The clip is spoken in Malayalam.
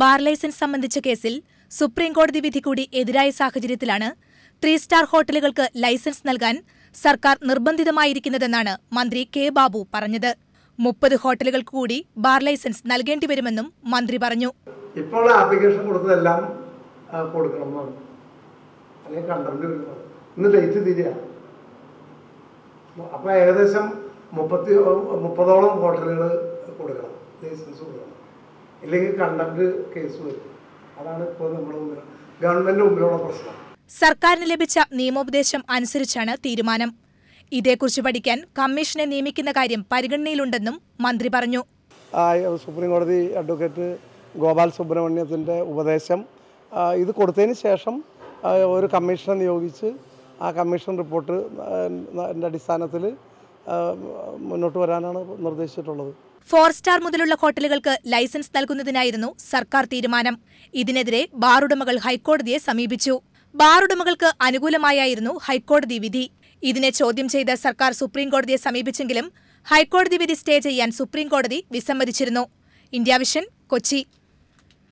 ബാർ ലൈസൻസ് സംബന്ധിച്ച കേസിൽ സുപ്രീംകോടതി വിധി കൂടി എതിരായ സാഹചര്യത്തിലാണ് ത്രീ സ്റ്റാർ ഹോട്ടലുകൾക്ക് ലൈസൻസ് നൽകാൻ സർക്കാർ നിർബന്ധിതമായിരിക്കുന്നതെന്നാണ് മന്ത്രി കെ ബാബു പറഞ്ഞത്. മുപ്പത് ഹോട്ടലുകൾക്ക് കൂടി ബാർ ലൈസൻസ് നൽകേണ്ടി വരുമെന്നും മന്ത്രി പറഞ്ഞു. ഇപ്പോൾ ആപ്ലിക്കേഷൻ കൊടുത്തതെല്ലാം ആ, കൊടുക്കണം എന്നാണ് അല്ലെങ്കിൽ കണ്ടന്റ് ഇന്ന് ഡേറ്റ് തീരുക അപ്പോൾ ഏകദേശം മുപ്പത്തി മുപ്പതോളം ഹോട്ടലുകൾ കൊടുക്കണം. ലൈസൻസ് കൊടുക്കണം. ഇല്ലെങ്കിൽ കണ്ടന്റ് കേസ് വരും. അതാണ് ഇപ്പോൾ നമ്മുടെ മുമ്പിൽ ഗവൺമെന്റ് മുമ്പിലുള്ള പ്രശ്നം. സർക്കാരിന് ലഭിച്ച നിയമോപദേശം അനുസരിച്ചാണ് തീരുമാനം. ഇതേക്കുറിച്ച് പഠിക്കാൻ കമ്മീഷനെ നിയമിക്കുന്ന കാര്യം പരിഗണനയിലുണ്ടെന്നും മന്ത്രി പറഞ്ഞു. ആ, സുപ്രീം കോടതി അഡ്വക്കേറ്റ് ഗോപാൽ സുബ്രഹ്മണ്യത്തിന്റെ ഉപദേശം ഇത് കൊടുത്തതിന് ശേഷം ഒരു കമ്മീഷനെ നിയോഗിച്ച് ആ കമ്മീഷൻ റിപ്പോർട്ട് അടിസ്ഥാനത്തിൽ മുന്നോട്ട് വരാനാണ് നിർദ്ദേശിച്ചിട്ടുള്ളത്. ഫോർ സ്റ്റാർ മുതലുള്ള ഹോട്ടലുകൾക്ക് ലൈസൻസ് നൽകുന്നതിനായിരുന്നു സർക്കാർ തീരുമാനം. ഇതിനെതിരെ ബാറുടമകൾ ഹൈക്കോടതിയെ സമീപിച്ചു. ബാറുടമകൾക്ക് അനുകൂലമായായിരുന്നു ഹൈക്കോടതി വിധി. ഇതിനെ ചോദ്യം ചെയ്ത് സർക്കാർ സുപ്രീംകോടതിയെ സമീപിച്ചെങ്കിലും ഹൈക്കോടതി വിധി സ്റ്റേ ചെയ്യാൻ സുപ്രീംകോടതി വിസമ്മതിച്ചിരുന്നു. India vision Kochi.